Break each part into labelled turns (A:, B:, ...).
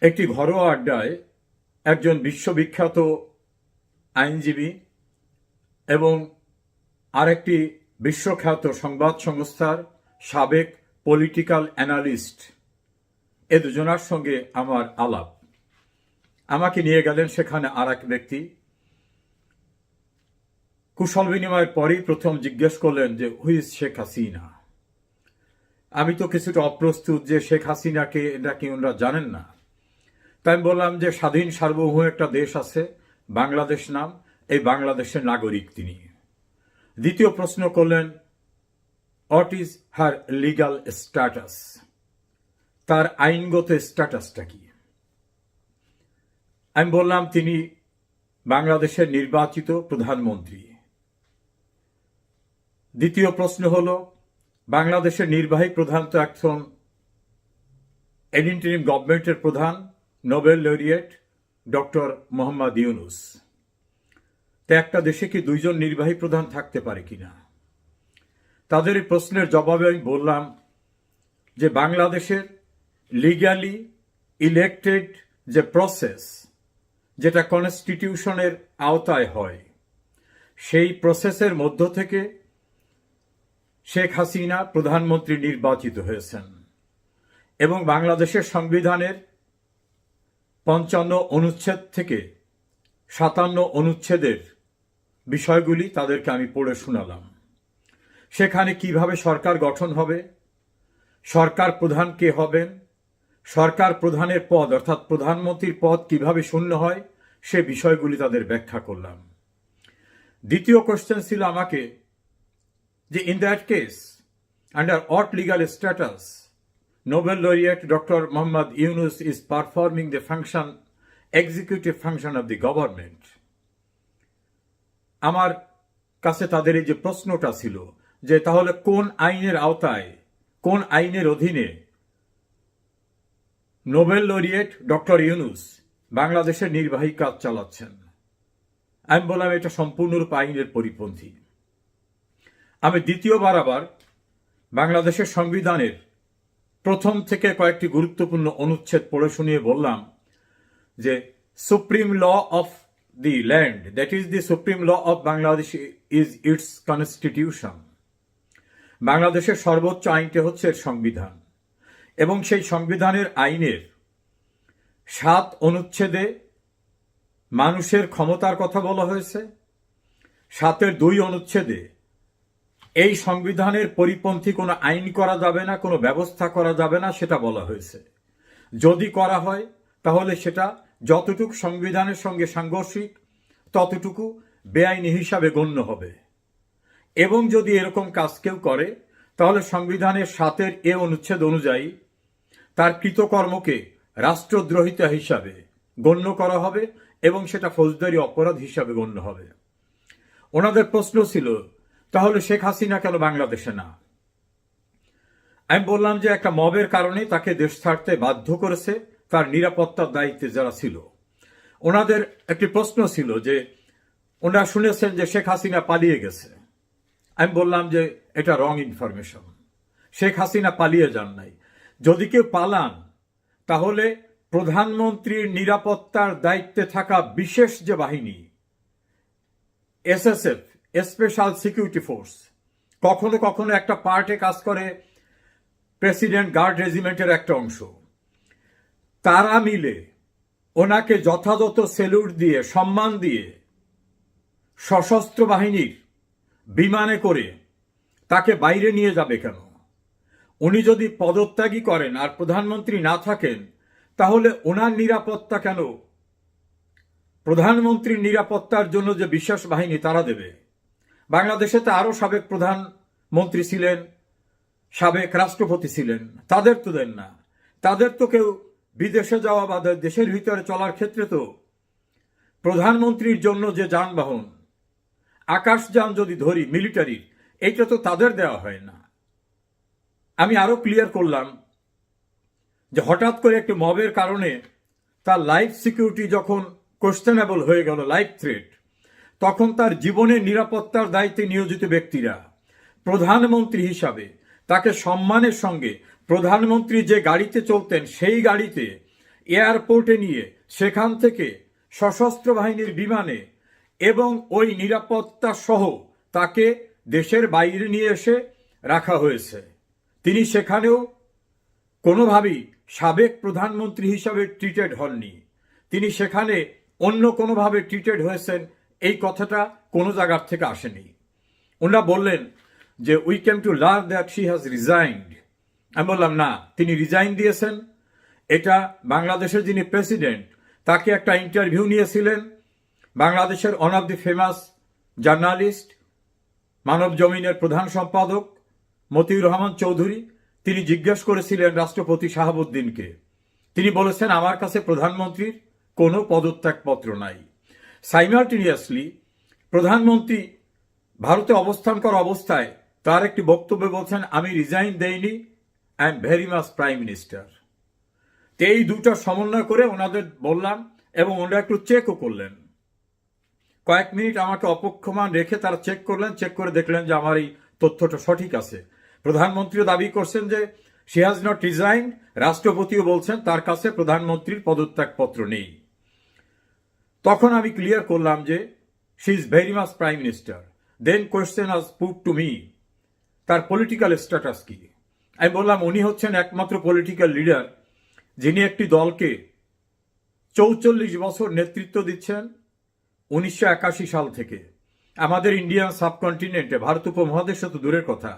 A: একটি ঘরোয়া আড্ডায় একজন বিশ্ববিখ্যাত আইনজীবী এবং আরেকটি বিশ্বখ্যাত সংবাদ সংস্থার সাবেক পলিটিক্যাল অ্যানালিস্ট এ দুজনার সঙ্গে আমার আলাপ। আমাকে নিয়ে গেলেন সেখানে আর এক ব্যক্তি। কুশল বিনিময়ের পরেই প্রথম জিজ্ঞেস করলেন যে হুইজ শেখ হাসিনা আমি তো কিছুটা অপ্রস্তুত যে শেখ হাসিনাকে এটা কি ওনারা জানেন না? তাই আমি বললাম যে স্বাধীন সার্বভৌম একটা দেশ আছে, বাংলাদেশ নাম, এই বাংলাদেশের নাগরিক তিনি। দ্বিতীয় প্রশ্ন করলেন what is her legal status তার আইনগত স্ট্যাটাসটা কি? আমি বললাম, তিনি বাংলাদেশের নির্বাচিত প্রধানমন্ত্রী। দ্বিতীয় প্রশ্ন হল, বাংলাদেশের নির্বাহী প্রধান তো এখন এডিন্টারিম গভর্নমেন্টের প্রধান। Nobel laureate doctor Mohammad Yunus. তা একটা দেশে কি দুইজন নির্বাহী প্রধান থাকতে পারে কিনা? তাদের এই প্রশ্নের জবাবে আমি বললাম যে বাংলাদেশের লিগ্যালি ইলেক্টেড যে প্রসেস যেটা কনস্টিটিউশনের আওতায় হয়, সেই প্রসেসের মধ্য থেকে শেখ হাসিনা প্রধানমন্ত্রী নির্বাচিত হয়েছেন এবং বাংলাদেশের সংবিধানের পঞ্চান্ন অনুচ্ছেদ থেকে সাতান্ন অনুচ্ছেদের বিষয়গুলি তাদেরকে আমি পড়ে শোনালাম। সেখানে কীভাবে সরকার গঠন হবে, সরকার প্রধান কে হবেন, সরকার প্রধানের পদ অর্থাৎ প্রধানমন্ত্রীর পদ কীভাবে শূন্য হয়, সে বিষয়গুলি তাদের ব্যাখ্যা করলাম। দ্বিতীয় কোশ্চেন ছিল আমাকে যে in that case under what legal status Nobel laureate doctor Mohammad Yunus is performing the function executive function of the government আমার কাছে তাদের এই যে প্রশ্নটা ছিল যে তাহলে কোন আইনের আওতায়, কোন আইনের অধীনে নোবেল লরিয়েট ডক্টর ইউনুস বাংলাদেশের নির্বাহী কাজ চালাচ্ছেন? আমি বললাম, এটা সম্পূর্ণরূপ আইনের পরিপন্থী। আমি দ্বিতীয়বার আবার বাংলাদেশের সংবিধানের প্রথম থেকে কয়েকটি গুরুত্বপূর্ণ অনুচ্ছেদ পড়ে শুনিয়ে বললাম যে, supreme law of the land, that is the supreme law of Bangladesh is its constitution. বাংলাদেশের সর্বোচ্চ আইনটি হচ্ছে সংবিধান। এবং সেই সংবিধানের আইনের সাত অনুচ্ছেদে মানুষের ক্ষমতার কথা বলা হয়েছে। সাতের দুই অনুচ্ছেদে এই সংবিধানের পরিপন্থী কোনো আইন করা যাবে না, কোনো ব্যবস্থা করা যাবে না, সেটা বলা হয়েছে। যদি করা হয়, তাহলে সেটা যতটুকু সংবিধানের সঙ্গে সাংঘর্ষিক, ততটুকু বেআইনি হিসাবে গণ্য হবে। এবং যদি এরকম কাজ কেউ করে, তাহলে সংবিধানের সাতের এ অনুচ্ছেদ অনুযায়ী তার কৃতকর্মকে রাষ্ট্রদ্রোহিতা হিসাবে গণ্য করা হবে এবং সেটা ফৌজদারি অপরাধ হিসাবে গণ্য হবে। ওনাদের প্রশ্ন ছিল তাহলে শেখ হাসিনা কেন বাংলাদেশে না? আমি বললাম যে একটা মবের কারণে তাকে দেশ ছাড়তে বাধ্য করেছে, তার নিরাপত্তার দায়িত্বে যারা ছিল। ওনাদের একটি প্রশ্ন ছিল যে, ওনারা শুনেছেন যে শেখ হাসিনা পালিয়ে গেছে। আমি বললাম যে এটা রং ইনফরমেশন। শেখ হাসিনা পালিয়ে যান নাই। যদি কেউ পালান, তাহলে প্রধানমন্ত্রীর নিরাপত্তার দায়িত্বে থাকা বিশেষ যে বাহিনী, এসএসএফ স্পেশাল সিকিউরিটি ফোর্স কখনো কখনো একটা পার্টে কাজ করে প্রেসিডেন্ট গার্ড রেজিমেন্টের একটা অংশ। তারা মিলে ওনাকে যথাযথ সেলুট দিয়ে, সম্মান দিয়ে সশস্ত্র বাহিনীর বিমানে করে তাকে বাইরে নিয়ে যাবে কেন? উনি যদি পদত্যাগী করেন আর প্রধানমন্ত্রী না থাকেন, তাহলে ওনার নিরাপত্তা কেন? প্রধানমন্ত্রীর নিরাপত্তার জন্য যে বিশেষ বাহিনী তারা দেবে। বাংলাদেশে তো আরও সাবেক প্রধানমন্ত্রী ছিলেন, সাবেক রাষ্ট্রপতি ছিলেন। তাদের তো দেন না। তাদের তো কেউ বিদেশে যাওয়া বা দেশের ভিতরে চলার ক্ষেত্রে তো প্রধানমন্ত্রীর জন্য যে যানবাহন আকাশযান যদি ধরি মিলিটারির এইটা তো তাদের দেওয়া হয় না। আমি আরও ক্লিয়ার করলাম যে হঠাৎ করে একটি মবের কারণে তার লাইফ সিকিউরিটি যখন কোশ্চেনেবল হয়ে গেল লাইফ থ্রেট তখন তার জীবনের নিরাপত্তার দায়িত্বে নিয়োজিত ব্যক্তিরা প্রধানমন্ত্রী হিসাবে তাকে সম্মানের সঙ্গে প্রধানমন্ত্রী যে গাড়িতে চলতেন সেই গাড়িতে এয়ারপোর্টে নিয়ে সেখান থেকে সশস্ত্র বাহিনীর বিমানে এবং ওই নিরাপত্তা সহ তাকে দেশের বাইরে নিয়ে এসে রাখা হয়েছে। তিনি সেখানেও কোনোভাবেই সাবেক প্রধানমন্ত্রী হিসাবে ট্রিটেড হননি। তিনি সেখানে অন্য কোনোভাবে ট্রিটেড হয়েছেন এই কথাটা কোনো জায়গার থেকে আসেনি। ওনারা বললেন যে we came to learn that she has resigned আমি বললাম, না, তিনি রিজাইন দিয়েছেন। এটা বাংলাদেশের যিনি প্রেসিডেন্ট তাকে একটা ইন্টারভিউ নিয়েছিলেন। বাংলাদেশের one of the famous journalist মানব জমিনের প্রধান সম্পাদক, মতিউর রহমান চৌধুরী, তিনি জিজ্ঞেস করেছিলেন রাষ্ট্রপতি শাহাবুদ্দিনকে। তিনি বলেছেন, আমার কাছে প্রধানমন্ত্রীর কোনো পদত্যাগপত্র নাই। সাইমাল্টেনিয়াসলি প্রধানমন্ত্রী ভারতে অবস্থান করা অবস্থায় তার একটি বক্তব্যে বলছেন, আমি রিজাইন দেইনি I am very much prime minister তো এই দুটো সমন্বয় করে ওনাদের বললাম এবং ওনারা একটু চেকও করলেন। কয়েক মিনিট আমাকে অপক্ষমান রেখে তারা চেক করলেন চেক করে দেখলেন যে আমার এই তথ্যটা সঠিক আছে। প্রধানমন্ত্রীও দাবি করছেন যে শি হ্যাজ নট রিজাইন রাষ্ট্রপতিও বলছেন তার কাছে প্রধানমন্ত্রীর পদত্যাগপত্র নেই। তখন আমি ক্লিয়ার করলাম যে she is very much prime minister then question as put to me তার পলিটিক্যাল স্ট্যাটাস কি? আমি বললাম, উনি হচ্ছেন একমাত্র পলিটিক্যাল লিডার যিনি একটি দলকে চৌচল্লিশ বছর নেতৃত্ব দিচ্ছেন উনিশশো একাশি সাল থেকে। আমাদের ইন্ডিয়ান সাবকন্টিনেন্টে ভারত উপমহাদেশে তো দূরের কথা,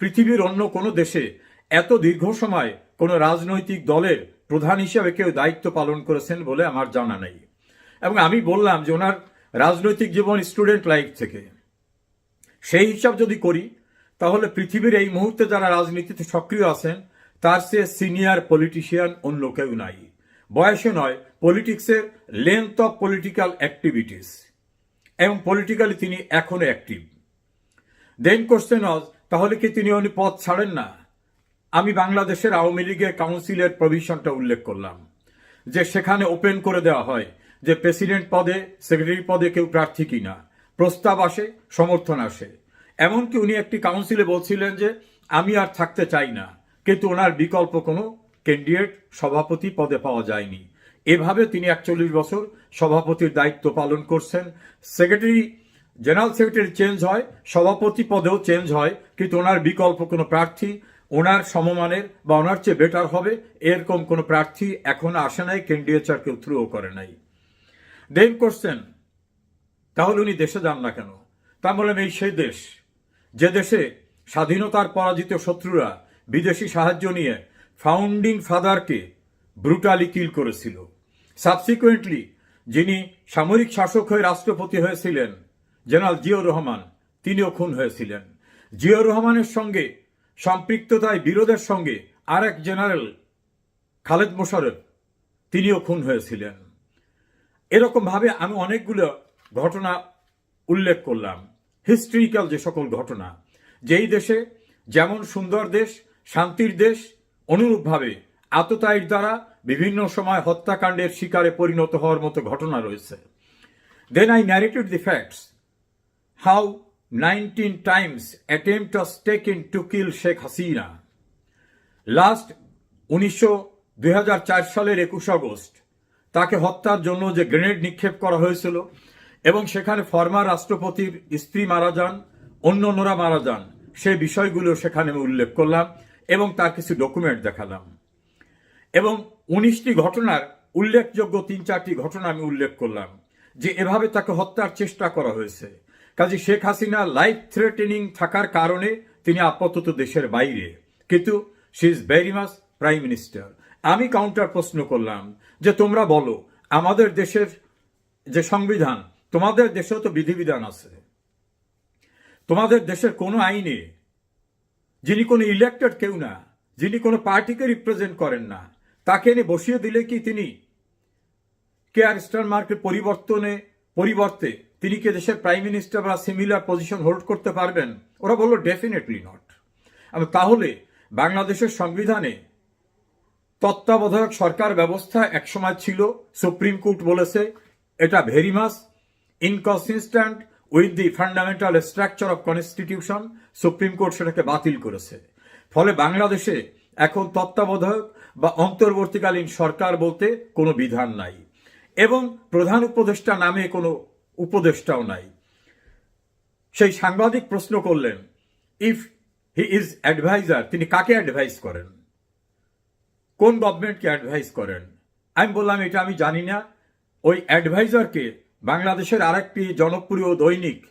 A: পৃথিবীর অন্য কোনো দেশে এত দীর্ঘ সময় কোনো রাজনৈতিক দলের প্রধান হিসেবে কেউ দায়িত্ব পালন করেছেন বলে আমার জানা নেই। এবং আমি বললাম যে ওনার রাজনৈতিক জীবন স্টুডেন্ট লাইফ থেকে। সেই হিসাব যদি করি, তাহলে পৃথিবীর এই মুহূর্তে যারা রাজনীতিতে সক্রিয় আছেন, তার চেয়ে সিনিয়র পলিটিশিয়ান অন্য কেউ নাই। বয়সে নয় পলিটিক্সের লেন্থ অফ পলিটিক্যাল অ্যাক্টিভিটিস এবং পলিটিক্যালি তিনি এখনও অ্যাক্টিভ দেন কোশ্চেন অজ তাহলে কি তিনি উনি পদ ছাড়েন না? আমি বাংলাদেশের আওয়ামী লীগের কাউন্সিলের প্রভিশনটা উল্লেখ করলাম, যে সেখানে ওপেন করে দেওয়া হয়। যে প্রেসিডেন্ট পদে, সেক্রেটারি পদে কেউ প্রার্থী কিনা প্রস্তাব আসে, সমর্থন আসে। এমনকি উনি একটি কাউন্সিলে বলছিলেন যে, আমি আর থাকতে চাই না। কিন্তু ওনার বিকল্প কোনো ক্যান্ডিডেট সভাপতি পদে পাওয়া যায়নি। এভাবে তিনি একচল্লিশ বছর সভাপতির দায়িত্ব পালন করছেন। সেক্রেটারি, জেনারেল সেক্রেটারি চেঞ্জ হয়, সভাপতি পদেও চেঞ্জ হয়, কিন্তু ওনার বিকল্প কোনো প্রার্থী, ওনার সমমানের বা ওনার চেয়ে বেটার হবে, এরকম কোনো প্রার্থী এখন আসে নাই ক্যান্ডিডেচার কেউ থ্রুও করে নাই। দেন কোশ্চেন তাহলে উনি দেশে যান না কেন? তা বললাম এই সেই দেশ, যে দেশে স্বাধীনতার পরাজিত শত্রুরা বিদেশি সাহায্য নিয়ে ফাউন্ডিং ফাদারকে ব্রুটালি কিল করেছিল। সাবসিকুয়েন্টলি যিনি সামরিক শাসক হয়ে রাষ্ট্রপতি হয়েছিলেন, জেনারেল জিয়র রহমান, তিনিও খুন হয়েছিলেন। জিয়র রহমানের সঙ্গে সম্পৃক্ততায় বিরোধের সঙ্গে আর এক জেনারেল খালেদ মোশারফ তিনিও খুন হয়েছিলেন। এরকম ভাবে আমি অনেকগুলো ঘটনা উল্লেখ করলাম। হিস্ট্রিক্যাল যে সকল ঘটনা, যেই দেশে যেমন সুন্দর দেশ, শান্তির দেশ, অনুরূপভাবে আততায়ীর দ্বারা বিভিন্ন সময় হত্যাকাণ্ডের শিকারে পরিণত হওয়ার মতো ঘটনা রয়েছে। Then I narrated the facts how nineteen times attempt was taken to kill Sheikh Hasina last উনিশশো দুই সালের একুশ আগস্ট তাকে হত্যার জন্য যে গ্রেনেড নিক্ষেপ করা হয়েছিল এবং সেখানে ফর্মার রাষ্ট্রপতির স্ত্রী মারা যান অন্য অন্যরা মারা যান সেই বিষয়গুলো সেখানে আমি উল্লেখ করলাম এবং তার কিছু ডকুমেন্ট দেখালাম। এবং উনিশটি ঘটনার উল্লেখযোগ্য তিন চারটি ঘটনা আমি উল্লেখ করলাম যে এভাবে তাকে হত্যার চেষ্টা করা হয়েছে। কাজে শেখ হাসিনা লাইফ থ্রেটেনিং থাকার কারণে তিনি আপাতত দেশের বাইরে। কিন্তু she is very much prime minister আমি কাউন্টার প্রশ্ন করলাম যে তোমরা বলো, আমাদের দেশের যে সংবিধান, তোমাদের দেশেও তো বিধিবিধান আছে। তোমাদের দেশের কোনো আইনে যিনি কোনো ইলেক্টেড কেউ না, যিনি কোনো পার্টিকে রিপ্রেজেন্ট করেন না, তাকে এনে বসিয়ে দিলে কি তিনি কে আর স্টারমার্কের পরিবর্তনে, পরিবর্তে তিনি কি দেশের প্রাইম মিনিস্টার বা সিমিলার পজিশন হোল্ড করতে পারবেন? ওরা বলল ডেফিনেটলি নট তাহলে বাংলাদেশের সংবিধানে তত্ত্বাবধায়ক সরকার ব্যবস্থা একসময় ছিল, সুপ্রিম কোর্ট বলেছে, এটা very much, inconsistent with the fundamental structure of constitution, supreme court সেটাকে বাতিল করেছে। ফলে বাংলাদেশে এখন তত্ত্বাবধায়ক বা অন্তর্বর্তীকালীন সরকার বলতে কোনো বিধান নাই। এবং প্রধান উপদেষ্টা নামে কোনো উপদেষ্টাও নাই। সেই সাংবাদিক প্রশ্ন করলেন ইফ হি ইজ অ্যাডভাইজার তিনি কাকে অ্যাডভাইস করেন? কোন গভর্নমেন্টকে অ্যাডভাইস করেন? আমি বললাম, এটা আমি জানি না। ওই অ্যাডভাইজারকে বাংলাদেশের আরেকটি জনপ্রিয় দৈনিক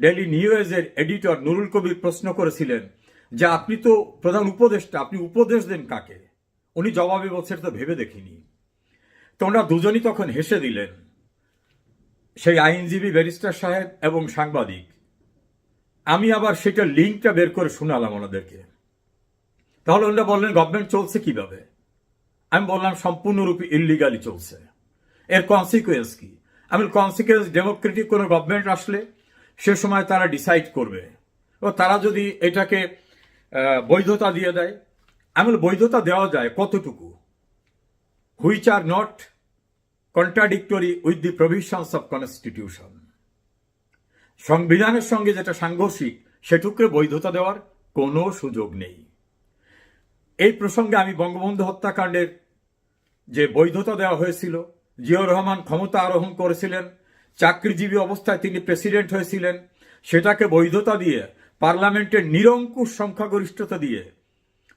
A: ডেলি নিউজের এডিটর নুরুল কবির প্রশ্ন করেছিলেন যে, আপনি তো প্রধান উপদেষ্টা, আপনি উপদেশ দেন কাকে? উনি জবাবে বলছেন তো ভেবে দেখিনি। তোমরা দুজনই তখন হেসে দিলেন, সেই আইনজীবী ব্যারিস্টার সাহেব এবং সাংবাদিক। আমি আবার সেটা লিঙ্কটা বের করে শোনালাম ওনাদেরকে। তাহলে ওনারা বললেন গভর্নমেন্ট চলছে কীভাবে? আমি বললাম সম্পূর্ণরূপে ইলিগালি চলছে। এর কনসিকুয়েন্স কি? আমি কনসিকুয়েন্স ডেমোক্রেটিক কোনো গভর্নমেন্ট আসলে সে সময় তারা ডিসাইড করবে। ও তারা যদি এটাকে বৈধতা দিয়ে দেয় আমি বৈধতা দেওয়া যায় কতটুকু? Which are not contradictory with the provisions of constitution সংবিধানের সঙ্গে যেটা সাংঘর্ষিক সেটুকুকে বৈধতা দেওয়ার কোনো সুযোগ নেই। এই প্রসঙ্গে আমি বঙ্গবন্ধু হত্যাকাণ্ডের যে বৈধতা দেওয়া হয়েছিল, জিয়াউর রহমান ক্ষমতা আরোহণ করেছিলেন, চাকরিজীবী অবস্থায় তিনি প্রেসিডেন্ট হয়েছিলেন, সেটাকে বৈধতা দিয়ে, পার্লামেন্টের নিরঙ্কুশ সংখ্যাগরিষ্ঠতা দিয়ে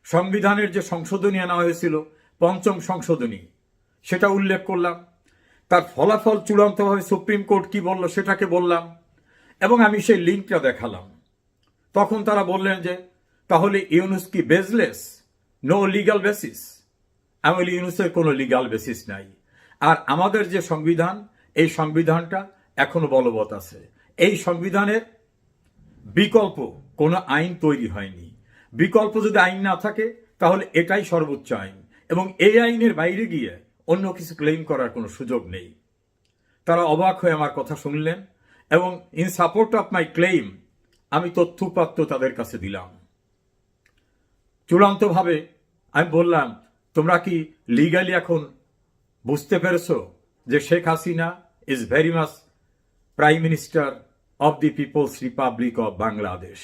A: সংবিধানের যে সংশোধনী আনা হয়েছিল, পঞ্চম সংশোধনী, সেটা উল্লেখ করলাম। তার ফলাফল চূড়ান্তভাবে সুপ্রিম কোর্ট কি বলল সেটাকে বললাম, এবং আমি সেই লিঙ্কটা দেখালাম। তখন তারা বললেন যে, তাহলে ইউনুস কি বেজলেস নো লিগাল বেসিস আমি ইউনুসের কোনো লিগাল বেসিস নাই. আর আমাদের যে সংবিধান, এই সংবিধানটা এখনও বলবৎ আছে। এই সংবিধানের বিকল্প কোনো আইন তৈরি হয়নি। বিকল্প যদি আইন না থাকে, তাহলে এটাই সর্বোচ্চ আইন। এবং এই আইনের বাইরে গিয়ে অন্য কিছু ক্লেম করার কোনো সুযোগ নেই। তারা অবাক হয়ে আমার কথা শুনলেন এবং in support of my claim আমি তথ্যপাত্র তাদের কাছে দিলাম। চূড়ান্তভাবে আমি বললাম, তোমরা কি লিগালি এখন বুঝতে পেরেছ যে Sheikh Hasina is very much prime minister of the people's republic of Bangladesh